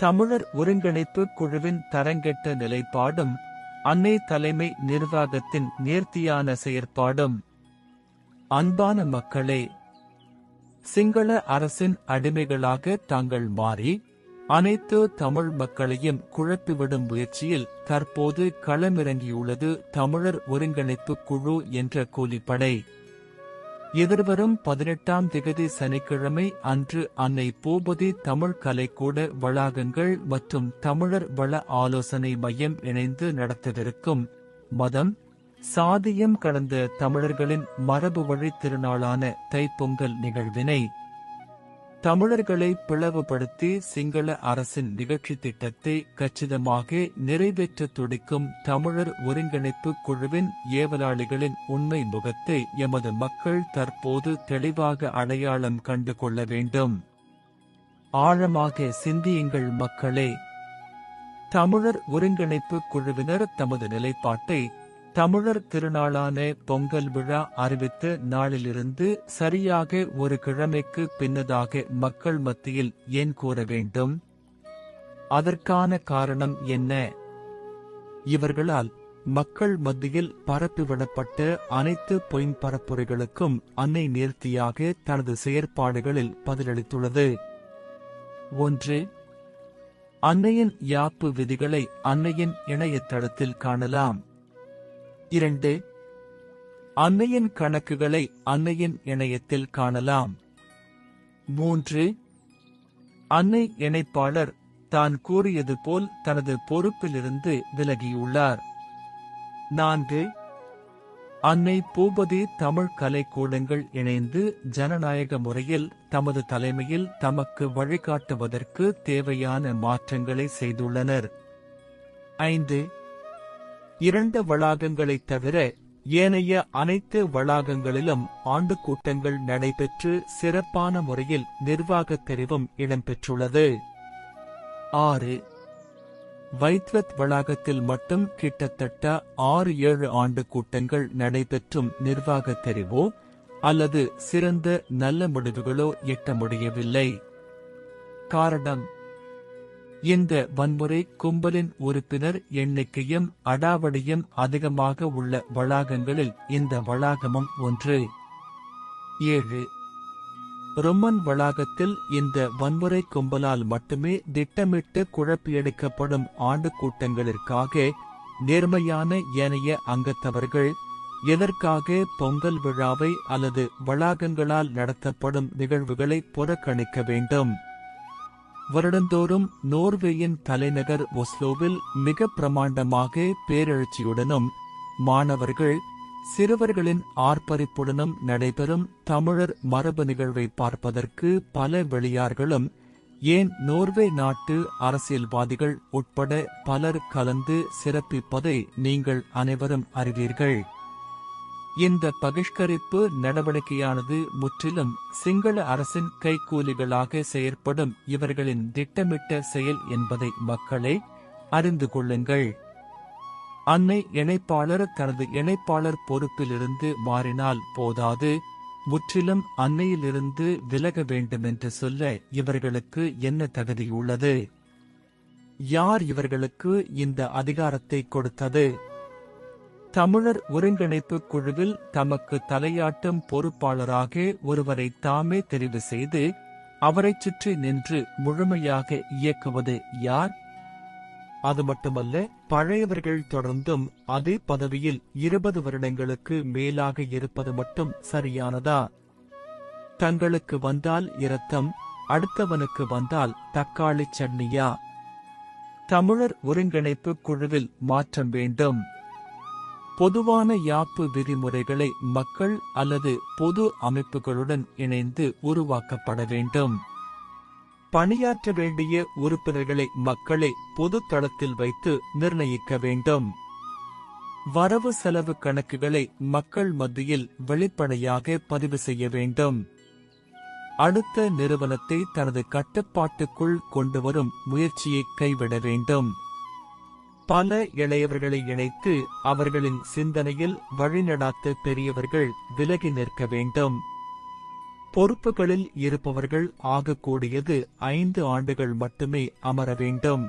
தமிழர் ஒருங்கிணைப்பு குழுவின் தரங்கெட்ட நிலைப்பாடும் அன்னை தலைமை நிர்வாகத்தின் நேர்த்தியான செயற்பாடும். அன்பான மக்களே சிங்கள அரசின் அடிமைகளாக தாங்கள் மாறி அனைத்து தமிழ் மக்களையும் குழப்பிவிடும் முயற்சியில் தற்போது களமிறங்கியுள்ளது தமிழர் ஒருங்கிணைப்பு குழு என்ற கூலிப்படை. எதிர்வரும் பதினெட்டாம் திகதி சனிக்கிழமை அன்று அன்னை பூபதி தமிழ் கலைக்கூட வளாகங்கள் மற்றும் தமிழர் வள ஆலோசனை மையம் இணைந்து நடத்தவிருக்கும் மதம் சாதியம் கடந்த தமிழர்களின் மரபு வழி திருநாளான தைப்பொங்கல் நிகழ்வினை தமிழர்களை பிளவுபடுத்தி சிங்கள அரசின் நிகழ்ச்சி திட்டத்தை கச்சிதமாக நிறைவேற்ற துடிக்கும் தமிழர் ஒருங்கிணைப்பு குழுவின் ஏவலாளிகளின் உண்மை முகத்தை எமது மக்கள் தற்போது தெளிவாக அடையாளம் கண்டு கொள்ள வேண்டும். ஆழமாக சிந்தியுங்கள் மக்களே. தமிழர் ஒருங்கிணைப்பு குழுவினர் தமது நிலைப்பாட்டை தமிழர் திருநாளான பொங்கல் விழா அறிவித்த நாளிலிருந்து சரியாக ஒரு கிழமைக்கு பின்னதாக மக்கள் மத்தியில் ஏன் கூற வேண்டும்? அதற்கான காரணம் என்ன? இவர்களால் மக்கள் மத்தியில் பரப்பிவிடப்பட்ட அனைத்து பொய் பரப்புரைகளுக்கும் அன்னை நேர்த்தியாக தனது செயற்பாடுகளில் பதிலளித்துள்ளது. ஒன்று அன்னையின் யாப்பு விதிகளை அன்னையின் இணையதளத்தில் காணலாம். இரண்டு அன்னையின் கணக்குகளை அன்னையின் இணையத்தில் காணலாம். மூன்று அன்னை இணைப்பாளர் தான் கூறியது போல் தனது பொறுப்பிலிருந்து விலகியுள்ளார். நான்கு அன்னை பூபதி தமிழ் கலைக்கூடங்கள் இணைந்து ஜனநாயக முறையில் தமது தலைமையில் தமக்கு வழிகாட்டுவதற்கு தேவையான மாற்றங்களை செய்துள்ளனர். ஐந்து இரண்டு வளாகங்களைத் தவிர ஏனைய அனைத்து வளாகங்களிலும் ஆண்டு கூட்டங்கள் நடைபெற்று சிறப்பான முறையில் நிர்வாகத் தெரிவும் இடம்பெற்றுள்ளது. ஆறு. வைத்வத் வளாகத்தில் மட்டும் கிட்டத்தட்ட ஆறு ஏழு ஆண்டு கூட்டங்கள் நடைபெற்றும் நிர்வாகத் தெரிவோ அல்லது சிறந்த நல்ல முடிவுகளோ எட்ட முடியவில்லை. காரணம். இந்த வன்முறை கும்பலின் உறுப்பினர் எண்ணிக்கையும் அடாவடியும் அதிகமாக உள்ள வளாகங்களில் இந்த வளாகமும் ஒன்று. ஏழு. ரொமன் வளாகத்தில் இந்த வன்முறை கும்பலால் மட்டுமே திட்டமிட்டு குழப்பியெடுக்கப்படும் ஆண்டு கூட்டங்களிற்காக நேர்மையான ஏனைய அங்கத்தவர்கள் எதற்காக பொங்கல் விழாவை அல்லது வளாகங்களால் நடத்தப்படும் நிகழ்வுகளை புறக்கணிக்க வேண்டும். வருடந்தோறும் நோர்வேயின் தலைநகர் ஒஸ்லோவில் மிக பிரமாண்டமாக பேரெழுச்சியுடனும் மாணவர்கள் சிறுவர்களின் ஆர்ப்பரிப்புடனும் நடைபெறும் தமிழர் மரபு நிகழ்வை பார்ப்பதற்கு பல வெளியார்களும் ஏன் நோர்வே நாட்டு அரசியல்வாதிகள் உட்பட பலர் கலந்து சிறப்பிப்பதை நீங்கள் அனைவரும் அறிவீர்கள். இந்த பகிஷ்கரிப்பு நடவடிக்கையானது முற்றிலும் சிங்கள அரசின் கைக்கூலிகளாக செயற்படும் இவர்களின் திட்டமிட்ட செயல் என்பதை மக்களை அறிந்து கொள்ளுங்கள். அன்னை இணைப்பாளர் தனது இணைப்பாளர் பொறுப்பிலிருந்து மாறினால் போதாது. முற்றிலும் அன்னையிலிருந்து விலக வேண்டுமென்று சொல்ல இவர்களுக்கு என்ன தகுதியுள்ளது? யார் இவர்களுக்கு இந்த அதிகாரத்தை கொடுத்தது? தமிழர் ஒருங்கிணைப்பு குழுவில் தமக்கு தலையாட்டும் பொறுப்பாளராக ஒருவரை தாமே தெரிவு செய்து அவரைச் சுற்றி நின்று முழுமையாக இயக்குவது யார்? அது மட்டுமல்ல பழையவர்கள் தொடர்ந்தும் அதே பதவியில் இருபது வருடங்களுக்கு மேலாக இருப்பது மட்டும் சரியானதா? தங்களுக்கு வந்தால் இரத்தம் அடுத்தவனுக்கு வந்தால் தக்காளி சட்னியா? தமிழர் ஒருங்கிணைப்பு குழுவில் மாற்றம் வேண்டும். பொதுவான யாப்பு விதிமுறைகளை மக்கள் அல்லது பொது அமைப்புகளுடன் இணைந்து உருவாக்கப்பட வேண்டும். பணியாற்ற வேண்டிய உறுப்பினர்களை மக்களை பொது தளத்தில் வைத்து நிர்ணயிக்க வேண்டும். வரவு செலவு கணக்குகளை மக்கள் மத்தியில் வெளிப்படையாக பதிவு செய்ய வேண்டும். அடுத்த நிறுவனத்தை தனது கட்டுப்பாட்டுக்குள் கொண்டு வரும் முயற்சியை கைவிட வேண்டும். பல இளையவர்களை இணைத்து அவர்களின் சிந்தனையில் வழிநடாத்த பெரியவர்கள் விலகி நிற்க வேண்டும். பொறுப்புகளில் இருப்பவர்கள் ஆகக்கூடியது ஐந்து ஆண்டுகள் மட்டுமே அமர வேண்டும்.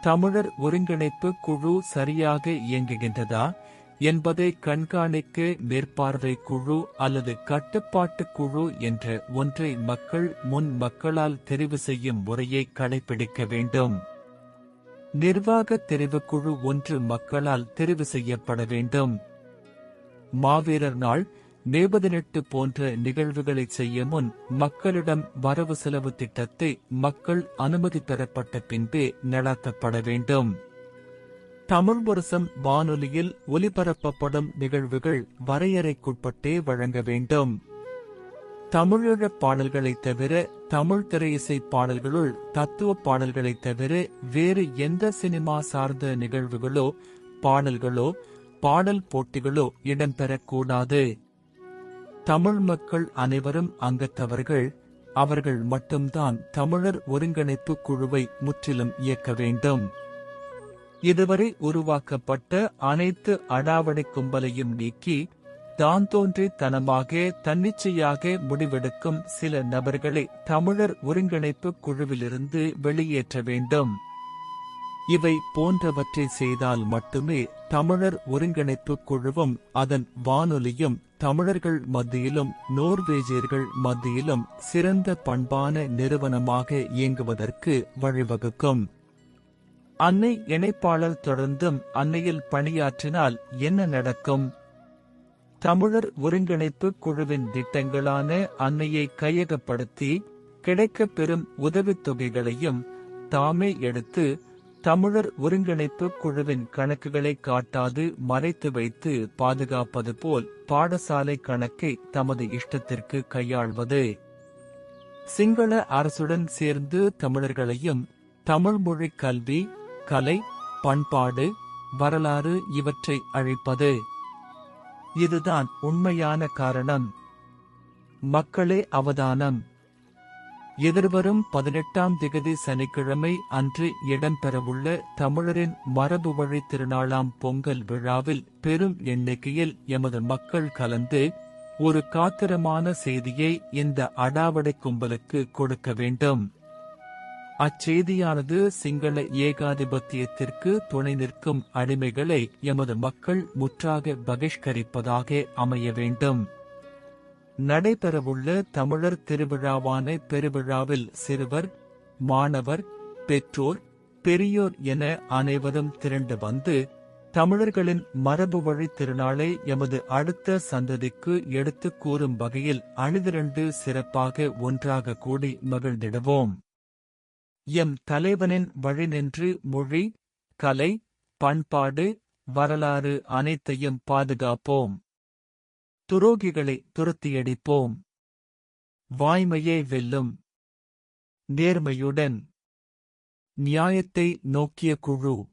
தமிழர் ஒருங்கிணைப்பு குழு சரியாக இயங்குகின்றதா என்பதை கண்காணிக்க மேற்பார்வை குழு அல்லது கட்டுப்பாட்டு குழு என்ற ஒன்றை மக்கள் முன் மக்களால் தெரிவு செய்யும் முறையை கடைபிடிக்க வேண்டும். நிர்வாக தெரிவுக்குழு ஒன்று மக்களால் தெரிவு செய்யப்பட வேண்டும். மாவீரர் நாள் மே பதினெட்டு போன்ற நிகழ்வுகளை செய்ய முன் மக்களிடம் வரவு செலவு திட்டத்தை மக்கள் அனுமதி பெறப்பட்ட பின்பே நடத்தப்பட வேண்டும். தமிழ் வருஷம் வானொலியில் ஒலிபரப்பப்படும் நிகழ்வுகள் வரையறைக்குட்பட்டே வழங்க வேண்டும். தமிழீழ பாடல்களைத் தவிர தமிழ் திரையிசை பாடல்களுள் தத்துவ பாடல்களைத் தவிர வேறு எந்த சினிமா சார்ந்த நிகழ்வுகளோ பாடல்களோ பாடல் போட்டிகளோ இடம்பெறக்கூடாது. தமிழ் மக்கள் அனைவரும் அங்கத்தவர்கள். அவர்கள் மட்டும்தான் தமிழர் ஒருங்கிணைப்பு குழுவை முற்றிலும் இயக்க வேண்டும். இதுவரை உருவாக்கப்பட்ட அனைத்து அடாவடை கும்பலையும் நீக்கி தான் தோன்றி தனமாக தன்னிச்சையாக முடிவெடுக்கும் சில நபர்களை தமிழர் ஒருங்கிணைப்பு குழுவிலிருந்து வெளியேற்ற வேண்டும். இவை போன்றவற்றை செய்தால் மட்டுமே தமிழர் ஒருங்கிணைப்பு குழுவும் அதன் வானொலியும் தமிழர்கள் மத்தியிலும் நோர்வேஜியர்கள் மத்தியிலும் சிறந்த பண்பான நிறுவனமாக இயங்குவதற்கு வழிவகுக்கும். அன்னை இணைப்பாளர் தொடர்ந்தும் அன்னையில் பணியாற்றினால் என்ன நடக்கும்? தமிழர் ஒருங்கிணைப்பு குழுவின் திட்டங்களான அன்னையை கையகப்படுத்தி கிடைக்கப் பெறும் உதவித் தொகைகளையும் தாமே எடுத்து தமிழர் ஒருங்கிணைப்பு குழுவின் கணக்குகளை காட்டாது மறைத்து வைத்து பாதுகாப்பது போல் பாடசாலை கணக்கை தமது இஷ்டத்திற்கு கையாள்வது. சிங்கள அரசுடன் சேர்ந்து தமிழர்களையும் தமிழ் மொழி கல்வி கலை பண்பாடு வரலாறு இவற்றை அழைப்பது. இதுதான் உண்மையான காரணம். மக்களே அவதானம். எதிர்வரும் பதினெட்டாம் திகதி சனிக்கிழமை அன்று இடம்பெறவுள்ள தமிழரின் மரபு வழி திருநாளாம் பொங்கல் விழாவில் பெரும் எண்ணிக்கையில் எமது மக்கள் கலந்து ஒரு காத்திரமான செய்தியை இந்த அடாவடை கும்பலுக்கு கொடுக்க வேண்டும். அச்செய்தியானது சிங்கள ஏகாதிபத்தியத்திற்கு துணை நிற்கும் அடிமைகளை எமது மக்கள் முற்றாக பகிஷ்கரிப்பதாக அமைய வேண்டும். நடைபெறவுள்ள தமிழர் திருவிழாவான பெருவிழாவில் சிறுவர் மாணவர் பெற்றோர் பெரியோர் என அனைவரும் திரண்டு வந்து தமிழர்களின் மரபு வழி திருநாளை எமது அடுத்த சந்ததிக்கு எடுத்துக் கூறும் வகையில் அணிதிரண்டு சிறப்பாக ஒன்றாக கூடி மகிழ்ந்திடுவோம். எம் தலைவனின் வழிநின்று மொழி கலை பண்பாடு வரலாறு அனைத்தையும் பாதுகாப்போம். துரோகிகளை துரத்தியடிப்போம். வாய்மையே வெல்லும். நேர்மையுடன். நியாயத்தை நோக்கிய குழு.